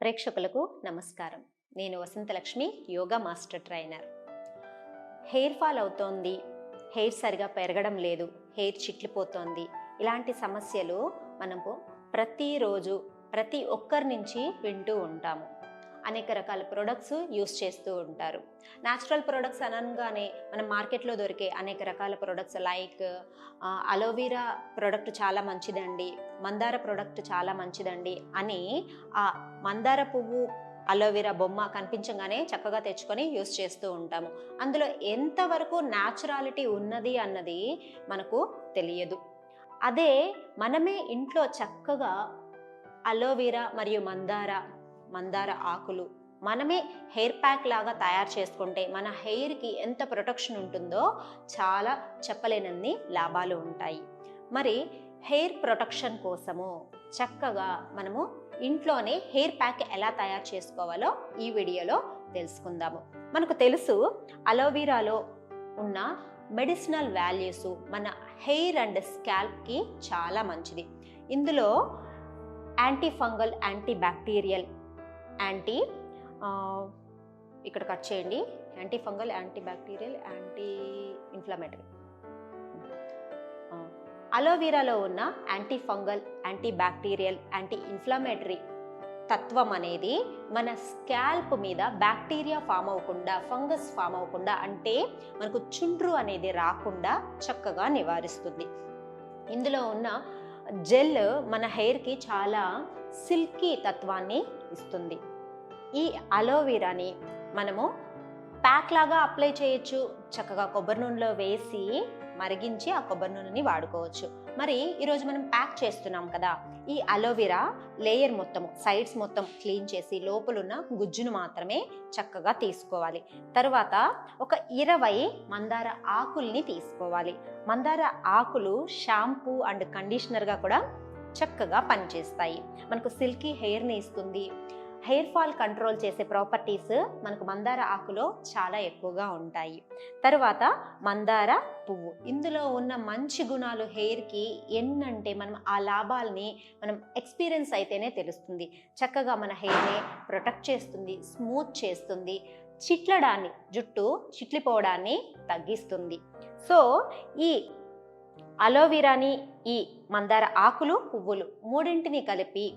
ప్రేక్షకులకు నమస్కారం. నేను Vasanthalakshmi yoga master trainer. Hair fall అవుతోంది. హెయిర్ సరిగా పెరగడం లేదు. హెయిర్ చిట్లిపోతోంది. ఇలాంటి సమస్యలు మనకు ప్రతిరోజు ప్రతి ఒక్కరి నుంచి వింటూ ఉంటాము. అనేక రకాల ప్రొడక్ట్స్ యూస్ చేస్తూ ఉంటారు. న్యాచురల్ ప్రొడక్ట్స్ అనగానే మనం మార్కెట్లో దొరికే అనేక రకాల ప్రొడక్ట్స్ లైక్ అలోవీరా ప్రోడక్ట్ చాలా మంచిదండి మందార ప్రోడక్ట్ చాలా మంచిదండి అని ఆ మందార పువ్వు అలోవెరా బొమ్మ కనిపించగానే చక్కగా తెచ్చుకొని యూస్ చేస్తూ ఉంటాము. అందులో ఎంతవరకు న్యాచురాలిటీ ఉన్నది అన్నది మనకు తెలియదు. అదే మనమే ఇంట్లో చక్కగా అలోవెరా మరియు మందార మందార ఆకులు. మనమే హెయిర్ ప్యాక్ లాగా తయారు చేసుకుంటే మన హెయిర్కి ఎంత ప్రొటెక్షన్ ఉంటుందో చాలా చెప్పలేనన్ని లాభాలు ఉంటాయి. మరి హెయిర్ ప్రొటెక్షన్ కోసము చక్కగా మనము ఇంట్లోనే హెయిర్ ప్యాక్ ఎలా తయారు చేసుకోవాలో ఈ వీడియోలో తెలుసుకుందాము. మనకు తెలుసు అలోవీరాలో ఉన్న మెడిసినల్ వాల్యూస్ మన హెయిర్ అండ్ స్కాల్ప్కి చాలా మంచిది. ఇందులో anti fungal anti bacterial anti ఇక్కడ కట్ చేయండి. Anti fungal anti bacterial anti inflammatory అలోవీరాలో ఉన్న anti fungal anti bacterial anti inflammatory తత్వం అనేది మన స్కాల్ప్ మీద బ్యాక్టీరియా ఫామ్ అవ్వకుండా ఫంగస్ ఫామ్ అవ్వకుండా అంటే మనకు చుండ్రు అనేది రాకుండా చక్కగా నివారిస్తుంది. ఇందులో ఉన్న జెల్ మన హెయిర్కి చాలా సిల్కీ తత్వాన్ని ఇస్తుంది. ఈ అలోవెరాని మనము ప్యాక్ లాగా అప్లై చేయొచ్చు. చక్కగా కొబ్బరి నూనెలో వేసి మరిగించి ఆ కొబ్బరి నూనెని వాడుకోవచ్చు. మరి ఈరోజు మనం ప్యాక్ చేస్తున్నాం కదా ఈ అలోవెరా లేయర్ మొత్తం సైడ్స్ మొత్తం క్లీన్ చేసి లోపలున్న గుజ్జును మాత్రమే చక్కగా తీసుకోవాలి. తర్వాత ఒక ఇరవై మందార ఆకుల్ని తీసుకోవాలి. మందార ఆకులు షాంపూ అండ్ కండిషనర్గా కూడా చక్కగా పనిచేస్తాయి. మనకు సిల్కీ హెయిర్ని ఇస్తుంది. హెయిర్ ఫాల్ కంట్రోల్ చేసే ప్రాపర్టీస్ మనకు మందార ఆకులో చాలా ఎక్కువగా ఉంటాయి. తర్వాత మందార పువ్వు. ఇందులో ఉన్న మంచి గుణాలు హెయిర్కి ఎన్నంటే మనం ఆ లాభాలని మనం ఎక్స్పీరియన్స్ అయితేనే తెలుస్తుంది. చక్కగా మన హెయిర్ని ప్రొటెక్ట్ చేస్తుంది స్మూత్ చేస్తుంది. చిట్లడాన్ని జుట్టు చిట్లిపోవడాన్ని తగ్గిస్తుంది. సో ఈ అలోవీరాని ఈ మందార ఆకులు పువ్వులు మూడింటిని కలిపి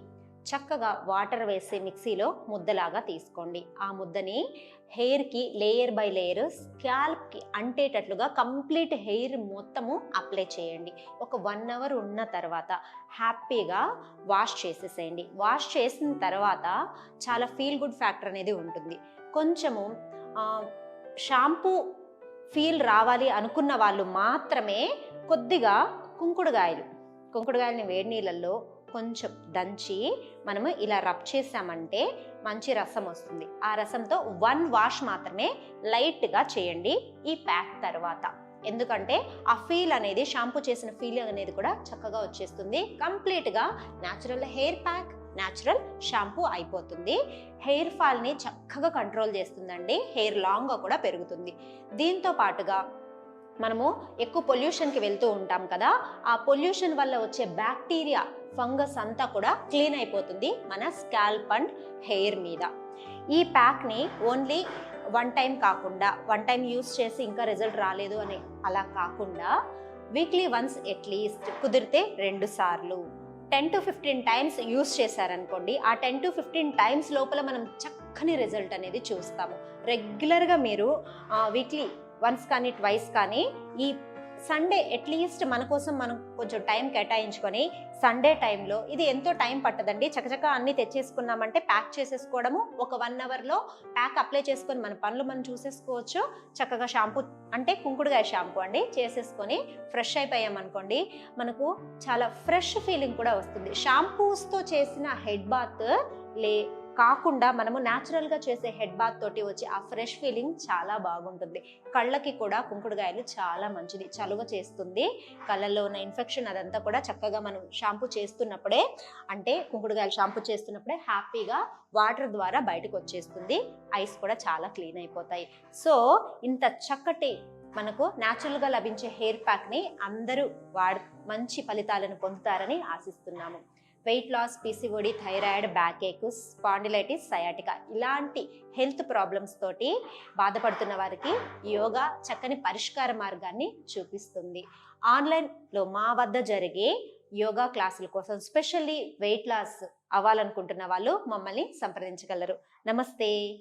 చక్కగా వాటర్ వేసి మిక్సీలో ముద్దలాగా తీసుకోండి. ఆ ముద్దని హెయిర్కి లేయర్ బై లేయర్ స్కాల్ప్కి అంటేటట్లుగా కంప్లీట్ హెయిర్ మొత్తము అప్లై చేయండి. ఒక వన్ అవర్ ఉన్న తర్వాత హ్యాపీగా వాష్ చేసేసేయండి. వాష్ చేసిన తర్వాత చాలా ఫీల్ గుడ్ ఫ్యాక్టర్ అనేది ఉంటుంది. కొంచెము షాంపూ ఫీల్ రావాలి అనుకున్న వాళ్ళు మాత్రమే కొద్దిగా కుంకుడుగాయలు కుంకుడుగాయలని వేడి నీళ్ళల్లో కొంచెం దంచి మనము ఇలా రబ్ చేసామంటే మంచి రసం వస్తుంది. ఆ రసంతో వన్ వాష్ మాత్రమే లైట్గా చేయండి ఈ ప్యాక్ తర్వాత. ఎందుకంటే ఆ ఫీల్ అనేది షాంపూ చేసిన ఫీల్ అనేది కూడా చక్కగా వచ్చేస్తుంది. కంప్లీట్గా natural hair pack natural shampoo అయిపోతుంది. హెయిర్ ఫాల్ని చక్కగా కంట్రోల్ చేస్తుందండి. హెయిర్ లాంగ్గా కూడా పెరుగుతుంది. దీంతో పాటుగా మనము ఎక్కువ పొల్యూషన్కి వెళ్తూ ఉంటాం కదా ఆ పొల్యూషన్ వల్ల వచ్చే బ్యాక్టీరియా ఫంగస్ అంతా కూడా క్లీన్ అయిపోతుంది మన స్కాల్ప్ అండ్ హెయిర్ మీద. ఈ ప్యాక్ని ఓన్లీ వన్ టైం కాకుండా వన్ టైం యూస్ చేసి ఇంకా రిజల్ట్ రాలేదు అని అలా కాకుండా వీక్లీ వన్స్ అట్లీస్ట్ కుదిరితే రెండు సార్లు. Ten to fifteen times use చేశారనుకోండి ఆ టెన్ టు ఫిఫ్టీన్ టైమ్స్ లోపల మనం చక్కని రిజల్ట్ అనేది చూస్తాము. రెగ్యులర్గా మీరు వీక్లీ వన్స్ కానీ ట్వైస్ కానీ ఈ సండే అట్లీస్ట్ మన కోసం మనం కొంచెం టైం కేటాయించుకొని సండే టైంలో ఇది ఎంతో టైం పట్టదండి. చకచక అన్ని తెచ్చేసుకున్నామంటే ప్యాక్ చేసేసుకోవడము ఒక వన్ అవర్లో ప్యాక్ అప్లై చేసుకొని మన పనులు మనం చూసేసుకోవచ్చు. చక్కగా షాంపూ అంటే కుంకుడుగాయ షాంపూ అండి చేసేసుకొని ఫ్రెష్ అయిపోయామనుకోండి మనకు చాలా ఫ్రెష్ ఫీలింగ్ కూడా వస్తుంది. షాంపూస్తో చేసిన హెడ్ బాత్ లే కాకుండా మనము న్యాచురల్గా చేసే హెడ్ బాత్ తోటి వచ్చి ఆ ఫ్రెష్ ఫీలింగ్ చాలా బాగుంటుంది. కళ్ళకి కూడా కుంకుడుగాయలు చాలా మంచిది. చలువ చేస్తుంది. కళ్ళల్లో ఉన్న ఇన్ఫెక్షన్ అదంతా కూడా చక్కగా మనం షాంపూ చేస్తున్నప్పుడే అంటే కుంకుడుగాయలు షాంపూ చేస్తున్నప్పుడే హ్యాపీగా వాటర్ ద్వారా బయటకు వచ్చేస్తుంది. ఐస్ కూడా చాలా క్లీన్ అయిపోతాయి. సో ఇంత చక్కటి మనకు న్యాచురల్గా లభించే హెయిర్ ప్యాక్ని అందరూ వాడు మంచి ఫలితాలను పొందుతారని ఆశిస్తున్నాము. Weight loss PCOD thyroid back ache spondylitis sciatica ఇలాంటి హెల్త్ ప్రాబ్లమ్స్ తోటి బాధపడుతున్న వారికి యోగా చక్కని పరిష్కార మార్గాన్ని చూపిస్తుంది. ఆన్లైన్లో మా వద్ద జరిగే యోగా క్లాసుల కోసం స్పెషల్లీ వెయిట్ లాస్ అవ్వాలనుకుంటున్న వాళ్ళు మమ్మల్ని సంప్రదించగలరు. నమస్తే.